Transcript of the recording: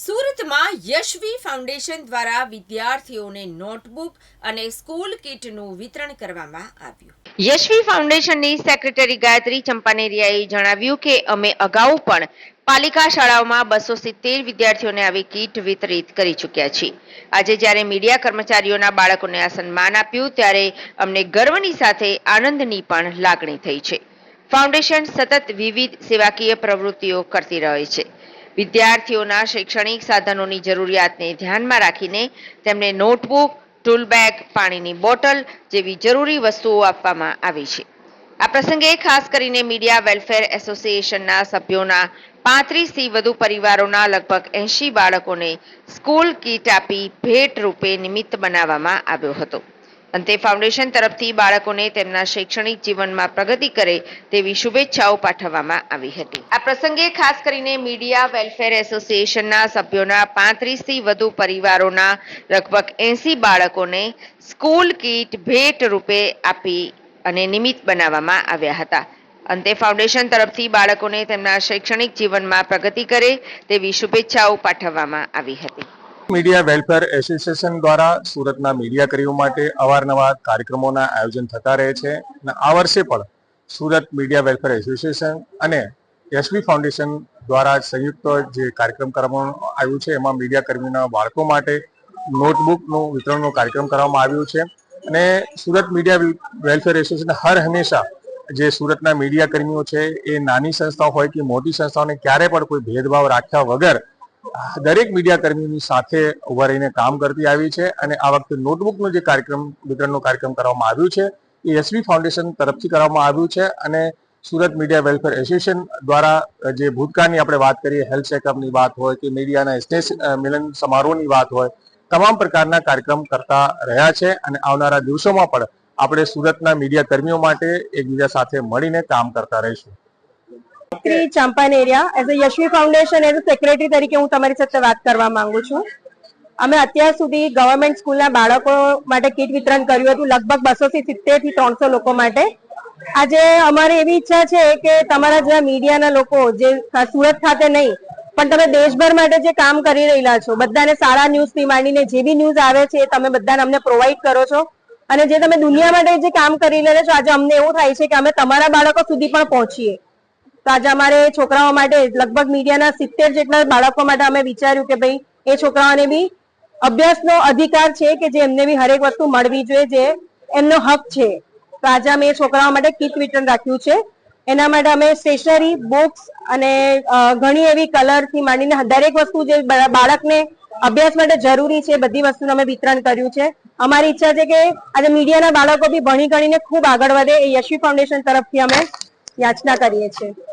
સુરતમાં યશવી ફાઉન્ડેશન દ્વારા વિદ્યાર્થીઓને નોટબુક અને સ્કૂલ કિટનું વિતરણ કરવામાં આવ્યું. યશવી ફાઉન્ડેશનની સેક્રેટરી ગાયત્રી ચંપાનેરિયાએ જણાવ્યું કે અમે અગાઉ પણ પાલિકા શાળાઓમાં બસો સિત્તેર વિદ્યાર્થીઓને આવી કીટ વિતરિત કરી ચૂક્યા છીએ. આજે જ્યારે મીડિયા કર્મચારીઓના બાળકોને આ સન્માન આપ્યું, ત્યારે અમને ગર્વની સાથે આનંદની પણ લાગણી થઈ છે. ફાઉન્ડેશન સતત વિવિધ સેવાકીય પ્રવૃત્તિઓ કરતી રહે છે. વિદ્યાર્થીઓના શૈક્ષણિક સાધનોની જરૂરિયાતને ધ્યાનમાં રાખીને તેમને નોટબુક ટૂલ બેગ પાણીની બોટલ જેવી જરૂરી વસ્તુઓ આપવામાં આવી છે. આ પ્રસંગે ખાસ કરીને મીડિયા વેલફેર એસોસિએશનના સભ્યોના પાંત્રીસથી વધુ પરિવારોના લગભગ એંશી બાળકોને સ્કૂલ કીટ આપી ભેટ રૂપે નિમિત્ત બનાવવામાં આવ્યો હતો. અંતે ફાઉન્ડેશન તરફથી બાળકોને તેમના શૈક્ષણિક જીવનમાં પ્રગતિ કરે તેવી શુભેચ્છાઓ પાઠવવામાં આવી હતી. આ પ્રસંગે ખાસ કરીને મીડિયા વેલફેર એસોસિએશનના સભ્યોના પાંત્રીસથી વધુ પરિવારોના લગભગ એસી બાળકોને સ્કૂલ કીટ ભેટ રૂપે આપી અને નિમિત્ત બનાવવામાં આવ્યા હતા. અંતે ફાઉન્ડેશન તરફથી બાળકોને તેમના શૈક્ષણિક જીવનમાં પ્રગતિ કરે તેવી શુભેચ્છાઓ પાઠવવામાં આવી હતી. મીડિયા વેલફેર એસોસિએશન દ્વારા સુરતના મીડિયા કર્મીઓ માટે અવારનવાર કાર્યક્રમોના આયોજન થતા રહે છે અને આ વર્ષે પણ સુરત મીડિયા વેલફેર એસોસિએશન અને એસવી ફાઉન્ડેશન દ્વારા સંયુક્ત જે કાર્યક્રમ કરવામાં આવ્યું છે, એમાં મીડિયા કર્મીના બાળકો માટે નોટબુકનું વિતરણનો કાર્યક્રમ કરવામાં આવ્યું છે. અને સુરત મીડિયા વેલફેર એસોસિએશન હર હંમેશા જે સુરતના મીડિયા કર્મીઓ છે, એ નાની સંસ્થાઓ હોય કે મોટી સંસ્થાઓને ક્યારે પણ કોઈ ભેદભાવ રાખ્યા વગર દરેક મીડિયા કર્મીની સાથે ઊભા રહીને કામ કરતી આવી છે અને આ વખતે નોટબુકનો જે કાર્યક્રમ, વિતરણનો કાર્યક્રમ કરવામાં આવ્યું છે, એ એસવી ફાઉન્ડેશન તરફથી કરવામાં આવ્યું છે અને સુરત મીડિયા વેલફેર એસોસિએશન દ્વારા જે ભૂતકાળની આપણે વાત કરીએ હેલ્થ ચેકઅપની વાત હોય કે મીડિયાના સ્નેહ મિલન સમારોહની વાત હોય, તમામ પ્રકારના કાર્યક્રમ કરતા રહ્યા છે અને આવનારા દિવસોમાં પણ આપણે સુરતના મીડિયા કર્મીઓ માટે એકબીજા સાથે મળીને કામ કરતા રહીશું. Shri Champaneriya as a Yashvi foundation as a secretary તરીકે હું તમારી સાથે વાત કરવા માંગુ છું. અમે અત્યાર સુધી ગવર્મેન્ટ સ્કૂલના બાળકો માટે કીટ વિતરણ કર્યું હતું, લગભગ બસો થી સિત્તેરથી ત્રણસો લોકો માટે. આજે અમારી એવી ઈચ્છા છે કે તમારા જેવા મીડિયાના લોકો, જે સુરત ખાતે નહીં, પણ તમે દેશભર માટે જે કામ કરી રહેલા છો, બધાને સારા ન્યૂઝથી માંડીને જે બી ન્યૂઝ આવે છે તમે બધાને અમને પ્રોવાઈડ કરો છો. અને જે તમે દુનિયા માટે જે કામ કરી રહ્યા છો, આજે અમને એવું થાય છે કે અમે તમારા બાળકો સુધી પણ પહોંચીએ. તો આજે અમારે છોકરાઓ માટે લગભગ મીડિયાના સિત્તેર જેટલા બાળકો માટે અમે વિચાર્યું કે ભાઈ એ છોકરાઓને બી અભ્યાસનો અધિકાર છે કે જે એમને બી હરેક વસ્તુ મળવી જોઈએ, જે એમનો હક છે. તો આજે અમે એ છોકરાઓ માટે કીટ વિતરણ રાખ્યું છે. એના માટે અમે સ્ટેશનરી, બુક્સ અને ઘણી એવી કલરથી માંડીને દરેક વસ્તુ જે બાળકને અભ્યાસ માટે જરૂરી છે, બધી વસ્તુનું અમે વિતરણ કર્યું છે. અમારી ઈચ્છા છે કે આજે મીડિયાના બાળકો બી ભણી ગણીને ખૂબ આગળ વધે એ યશવી ફાઉન્ડેશન તરફથી અમે યાચના કરીએ છીએ.